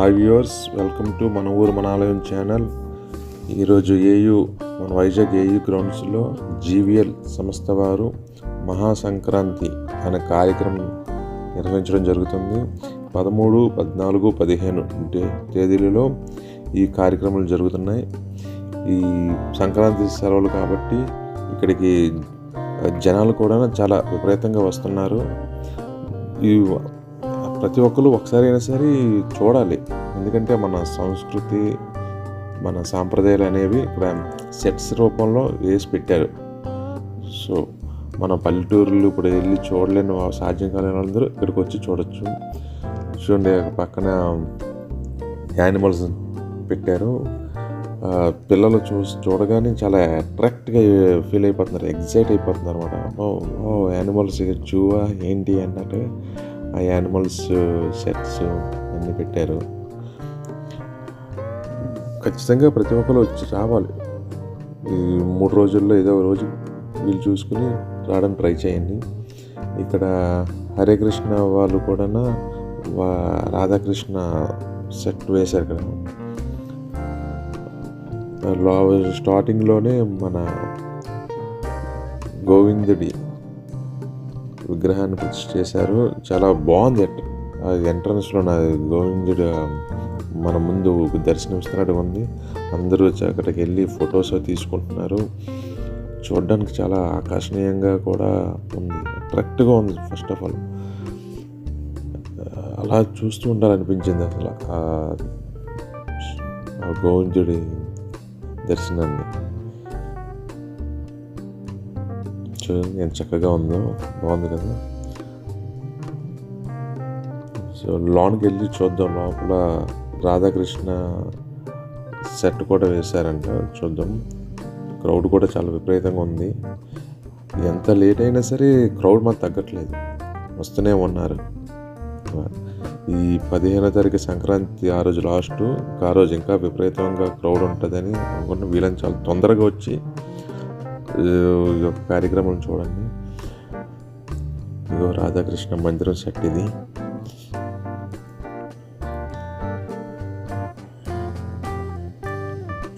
Hi viewers welcome to మన ఊరు మన ఆలయం ఛానల్ ఈరోజు ఏయు మన వైజాగ్ ఏయు గ్రౌండ్స్లో జీవీఎల్ సంస్థ వారు మహాసంక్రాంతి అనే కార్యక్రమం నిర్వహించడం జరుగుతుంది. పదమూడు పద్నాలుగు పదిహేను తేదీలలో ఈ కార్యక్రమాలు జరుగుతున్నాయి. ఈ సంక్రాంతి సెలవులు కాబట్టి ఇక్కడికి జనాలు కూడా చాలా విపరీతంగా వస్తున్నారు. ఈ ప్రతి ఒక్కరు ఒకసారి అయినా సరే చూడాలి. ఎందుకంటే మన సంస్కృతి మన సాంప్రదాయాలు అనేవి ఇక్కడ సెట్స్ రూపంలో వేసి పెట్టారు. సో మన పల్లెటూరులు ఇప్పుడు వెళ్ళి చూడలేని సాధ్యం కాలేని వాళ్ళందరూ ఇక్కడికి వచ్చి చూడొచ్చు. చూడండి పక్కన యానిమల్స్ పెట్టారు. పిల్లలు చూ చూడగానే చాలా అట్రాక్ట్గా ఫీల్ అయిపోతున్నారు ఎగ్జైట్ అయిపోతున్నారు అనమాట ఓ యానిమల్స్ జూవా ఏంటి అన్నట్టు. ఆ యానిమల్స్ సెట్స్ అన్నీ పెట్టారు. ఖచ్చితంగా ప్రతి ఒక్కరు వచ్చి రావాలి. ఈ మూడు రోజుల్లో ఏదో ఒక రోజు వీళ్ళు చూసుకుని రావడానికి ట్రై చేయండి. ఇక్కడ హరే కృష్ణ వాళ్ళు కూడా వా రాధాకృష్ణ సెట్ వేశారు ఇక్కడ. స్టార్టింగ్లోనే మన గోవిందుడి విగ్రహాన్ని ప్రతిష్ఠ చేశారు. చాలా బాగుంది. ఆ ఎంట్రన్స్లో నా గోవిందుడు మన ముందు దర్శనమిస్తున్నట్టు ఉంది. అందరూ అక్కడికి వెళ్ళి ఫొటోస్ తీసుకుంటున్నారు. చూడడానికి చాలా ఆకర్షణీయంగా కూడా ఉంది. అట్రాక్ట్గా ఉంది ఫస్ట్ ఆఫ్ ఆల్. అలా చూస్తూ ఉండాలనిపించింది అసలు ఆ- ఆ గోవిందుడి దర్శనాన్ని. చూడండి ఎంత చక్కగా ఉందో బాగుంది కదా సో లోన్కి వెళ్ళి చూద్దాం లోపల రాధాకృష్ణ సెట్ కూడా వేశారంట చూద్దాం క్రౌడ్ కూడా చాలా విపరీతంగా ఉంది ఎంత లేట్ అయినా సరే క్రౌడ్ మాకు తగ్గట్లేదు వస్తూనే ఉన్నారు ఈ పదిహేనో తారీఖు సంక్రాంతి ఆ రోజు లాస్ట్ ఆ రోజు ఇంకా విపరీతంగా క్రౌడ్ ఉంటుందని అనుకున్న వీళ్ళని చాలా తొందరగా వచ్చి యొక్క కార్యక్రమం చూడండి. ఇగో రాధాకృష్ణ మందిరం సెట్ ఇది.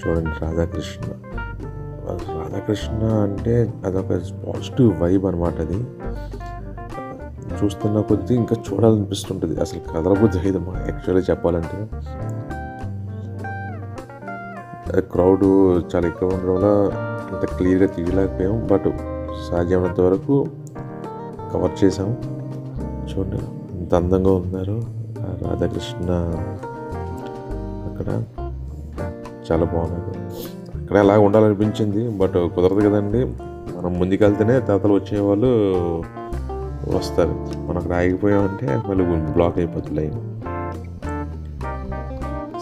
చూడండి రాధాకృష్ణ. రాధాకృష్ణ అంటే అదొక పాజిటివ్ వైబ్ అనమాట అది. చూస్తున్న కొద్దీ ఇంకా చూడాలనిపిస్తుంటుంది. అసలు కదలబుద్ధి అయితే మా యాక్చువల్గా చెప్పాలంటే. క్రౌడ్ చాలా ఎక్కువ ఉండడం వల్ల అంత క్లియర్గా తీయలేకపోయాం. బట్ సాధ్యమైనంత వరకు కవర్ చేసాం చూడండి ఎంత అందంగా ఉన్నారు. రాధాకృష్ణ అక్కడ చాలా బాగున్నారు అక్కడ అలా ఉండాలనిపించింది బట్ కుదరదు కదండి. మనం ముందుకెళ్తేనే తాతలు వచ్చేవాళ్ళు వస్తారు. మనం అక్కడ ఆగిపోయామంటే మళ్ళీ బ్లాక్ అయిపోతుంది లైన్.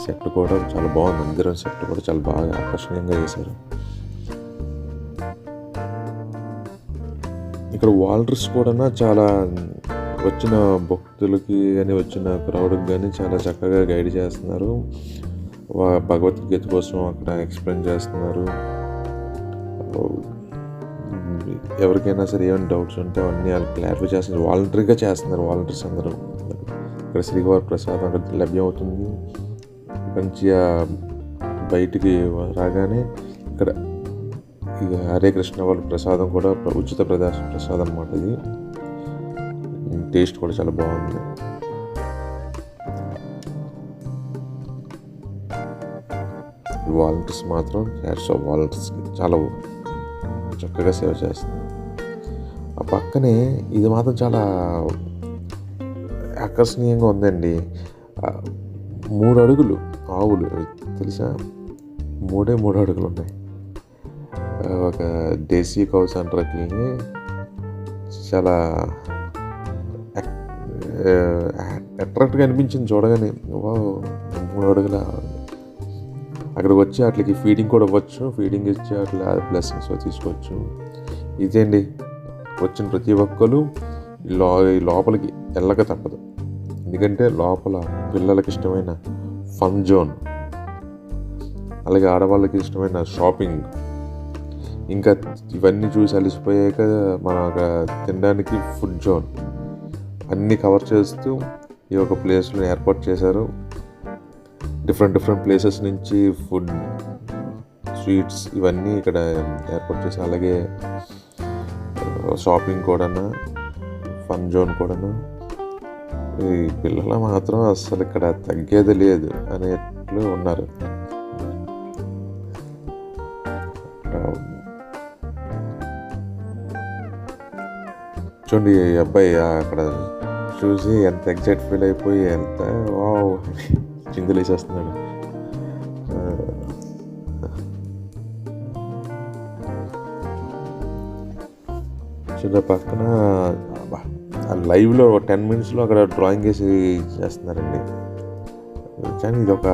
సెట్ కూడా చాలా బాగుంది. మందిరం సెట్ కూడా చాలా బాగా ఆకర్షణీయంగా చేశారు. ఇక్కడ వాల్రస్ కూడా చాలా వచ్చిన భక్తులకి కానీ వచ్చిన క్రౌడ్కి కానీ చాలా చక్కగా గైడ్ చేస్తున్నారు. భగవద్గీత కోసం అక్కడ ఎక్స్ప్లెయిన్ చేస్తున్నారు. ఎవరికైనా సరే ఏమైనా డౌట్స్ ఉంటే అవన్నీ వాళ్ళు క్లారిఫై చేస్తున్నారు. వాలంటరీగా చేస్తున్నారు వాలంటీర్స్ అందరూ. ఇక్కడ శ్రీవారి ప్రసాదం అక్కడ లభ్యమవుతుంది. మంచిగా బయటికి రాగానే ఇక్కడ ఇక హరే కృష్ణ వాళ్ళ ప్రసాదం కూడా ఉచిత ప్రదా ప్రసాదం అన్నమాట ఇది. టేస్ట్ కూడా చాలా బాగుంది. వాలంటీర్స్ మాత్రం హ్యాట్స్ ఆఫ్ వాలంటీర్స్కి చాలా చక్కగా సేవ చేస్తుంది ఆ పక్కనే ఇది మాత్రం చాలా ఆకర్షణీయంగా ఉందండి. మూడు అడుగులు ఆవులు. తెలుసా? మూడే మూడు అడుగులు ఉన్నాయి. ఒక దేశీ కౌస్ అంటారుకి చాలా అట్రాక్ట్గా అనిపించింది చూడగానే. వా మూడు అడుగుల. అక్కడికి వచ్చి వాటికి ఫీడింగ్ కూడా ఇవ్వచ్చు. ఫీడింగ్ ఇచ్చి అట్లా బ్లెస్సింగ్స్ తీసుకోవచ్చు. ఇదేండి? వచ్చిన ప్రతి ఒక్కరు ఈ లో లోపలికి వెళ్ళక తప్పదు. ఎందుకంటే లోపల పిల్లలకి ఇష్టమైన ఫన్ జోన్ అలాగే ఆడవాళ్ళకి ఇష్టమైన షాపింగ్ ఇంకా ఇవన్నీ చూసి అలసిపోయాక మన తినడానికి ఫుడ్ జోన్. అన్నీ కవర్ చేస్తూ ఈ యొక్క ప్లేస్లో ఏర్పాటు చేశారు. డిఫరెంట్ డిఫరెంట్ ప్లేసెస్ నుంచి ఫుడ్ స్వీట్స్ ఇవన్నీ ఇక్కడ ఏర్పాటు చేసి అలాగే షాపింగ్ కూడాను ఫన్ జోన్ కూడాను. ఈ పిల్లలు మాత్రం అస్సలు ఇక్కడ తగ్గేది లేదు అనేట్లు ఉన్నారు. చూడండి ఈ అబ్బాయి అక్కడ చూసి ఎంత ఎగ్జైట్ ఫీల్ అయిపోయి ఎంత వావ్ చిందులు వేసేస్తున్నాడు. పక్కన అబ్బా, ఆ లైవ్లో టెన్ మినిట్స్లో అక్కడ డ్రాయింగ్ వేసి చేస్తున్నారండి. కానీ ఇది ఒక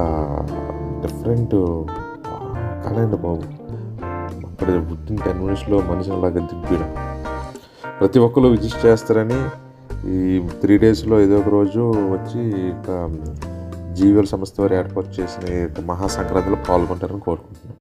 డిఫరెంట్ కళ అండి బాబు. అక్కడ పుట్టిన టెన్ మినిట్స్లో మనిషిని అలాగ దింపడం ప్రతి ఒక్కరు విజిట్ చేస్తారని ఈ త్రీ డేస్లో ఏదో ఒక రోజు వచ్చి ఇక జీవీఎల్ సంస్థ వారు ఏర్పాటు చేసిన మహాసంక్రాంతిలో పాల్గొంటారని కోరుకుంటున్నాను